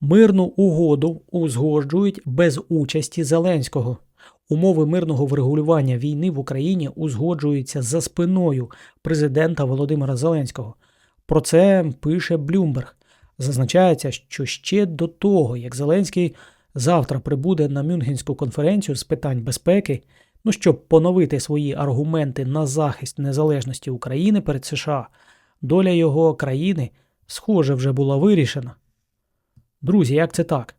Мирну угоду узгоджують без участі Зеленського. Умови мирного врегулювання війни в Україні узгоджуються за спиною президента Володимира Зеленського. Про це пише Блюмберг. Зазначається, що ще до того, як Зеленський завтра прибуде на Мюнхенську конференцію з питань безпеки, ну щоб поновити свої аргументи на захист незалежності України перед США, доля його країни, схоже, вже була вирішена. Друзі, як це так?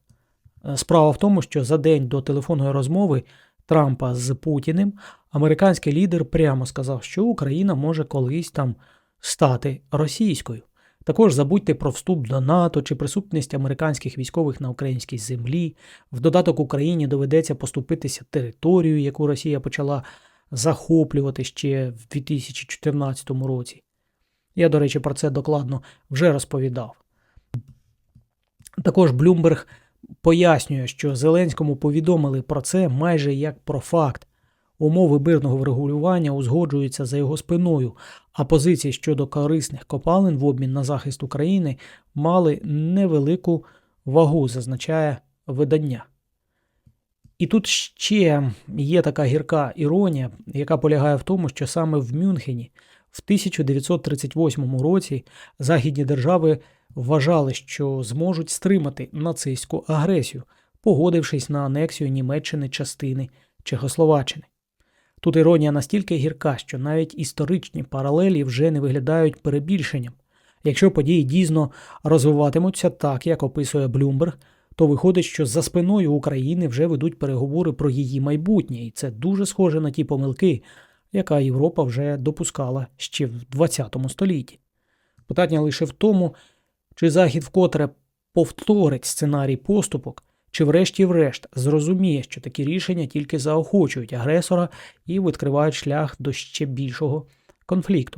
Е, Справа в тому, що за день до телефонної розмови Трампа з Путіним американський лідер прямо сказав, що Україна може колись там стати російською. Також забудьте про вступ до НАТО чи присутність американських військових на українській землі. В додаток Україні доведеться поступитися територію, яку Росія почала захоплювати ще в 2014 році. Я, до речі, про це докладно вже розповідав. Також Блюмберг пояснює, що Зеленському повідомили про це майже як про факт. Умови мирного врегулювання узгоджуються за його спиною, а позиції щодо корисних копалин в обмін на захист України мали невелику вагу, зазначає видання. І тут ще є така гірка іронія, яка полягає в тому, що саме в Мюнхені в 1938 році західні держави вважали, що зможуть стримати нацистську агресію, погодившись на анексію Німеччини частини Чехословаччини. Тут іронія настільки гірка, що навіть історичні паралелі вже не виглядають перебільшенням. Якщо події дійсно розвиватимуться так, як описує Блюмберг, то виходить, що за спиною України вже ведуть переговори про її майбутнє, і це дуже схоже на ті помилки, яка Європа вже допускала ще в ХХ столітті. Питання лише в тому, чи Захід вкотре повторить сценарій поступок, чи врешті-врешт зрозуміє, що такі рішення тільки заохочують агресора і відкривають шлях до ще більшого конфлікту.